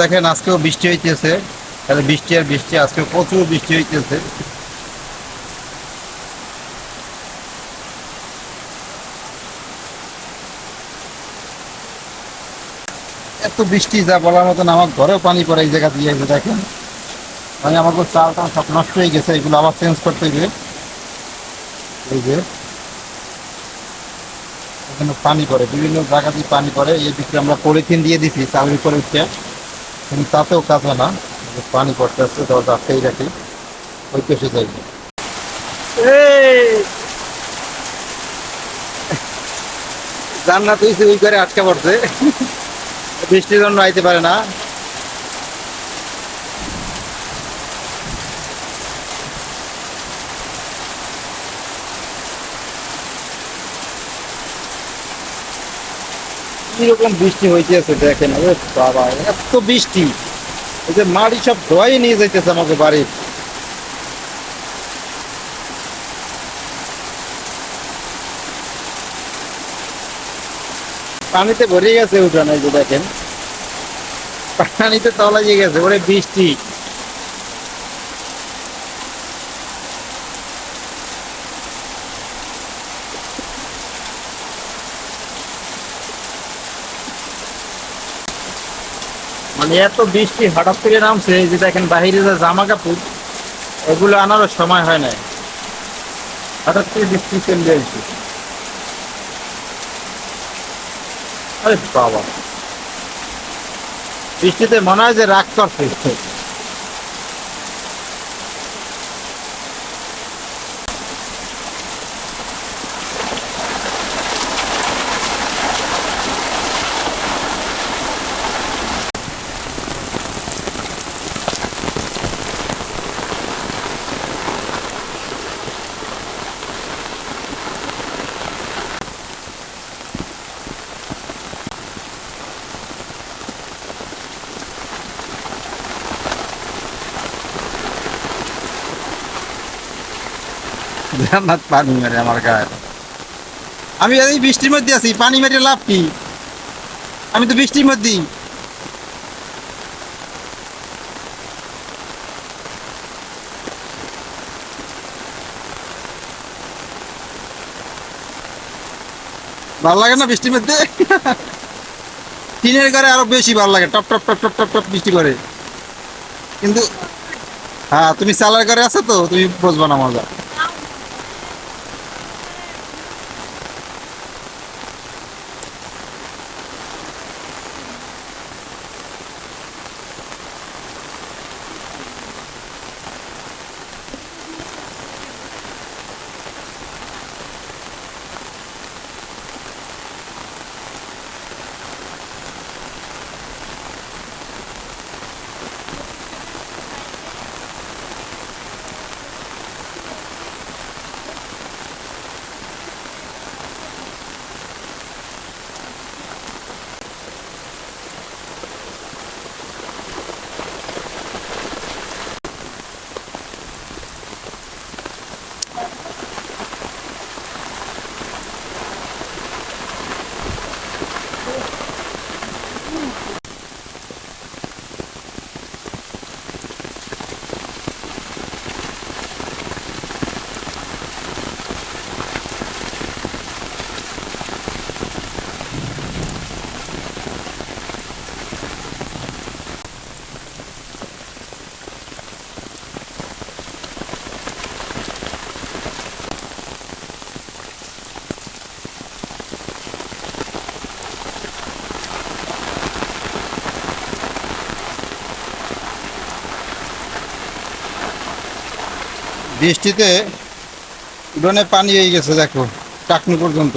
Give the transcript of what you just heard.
দেখেন আজকেও বৃষ্টি হইতেছে। তাহলে বৃষ্টি আর বৃষ্টি আজকে প্রচুর বৃষ্টি হইতেছে। এত বৃষ্টি, যা বলার মতন আমার ঘরেও পানি পড়ে এই জায়গা দিয়ে দেখেন। মানে আমার চাল টাল সব নষ্ট হয়ে গেছে, এগুলো আবার চেঞ্জ করতে হবে এই যে, এখানে পানি পড়ে, বিভিন্ন জায়গা দিয়ে পানি পড়ে। এই দিকে আমরা পলিথিন দিয়ে দিছি, চালের উপরে উঠে। কিন্তু তাতেও কাজ হয় না। পানি পড়তে আসছে দরজা আটকেই রাখি। ওই পেশে যাই। জান্নাত হয়েছে ওই করে আটকা পড়ছে। বৃষ্টির জন্য আইতে পারে না। কীরকম বৃষ্টি হইতেছে দেখেন বাবা, এত বৃষ্টি। যে মাটি সব ধোয়াই নিয়ে যাইতেছে বাড়ির পানিতে ভরে গেছে উঠানে যে দেখেন। পানিতে তলা গেছে, ওরে বৃষ্টি। মানে এত বৃষ্টি হঠাৎ করে নামছে যে দেখেন বাহিরে যে জামা কাপড় ওগুলো আনারও সময় হয় না হঠাৎ করে বৃষ্টি চলে যাইছে আরে বাবা। বৃষ্টিতে মনে হয় যে রাগ করছে। পানি মেরে, আমার গায়ে। আমি এই বৃষ্টির মধ্যে আছি, পানি মেরে লাভ কি? আমি তো বৃষ্টির মধ্যেই। ভালো লাগে না বৃষ্টির মধ্যে? টিনের ঘরে আরও বেশি ভালো লাগে, টপ টপ টপ টপ টপ টপ বৃষ্টি করে। কিন্তু হ্যাঁ তুমি সালার ঘরে আছো তো, তুমি বুঝব না মজা। বৃষ্টিতে উঠোনে পানি হয়ে গেছে দেখো টাকনি পর্যন্ত।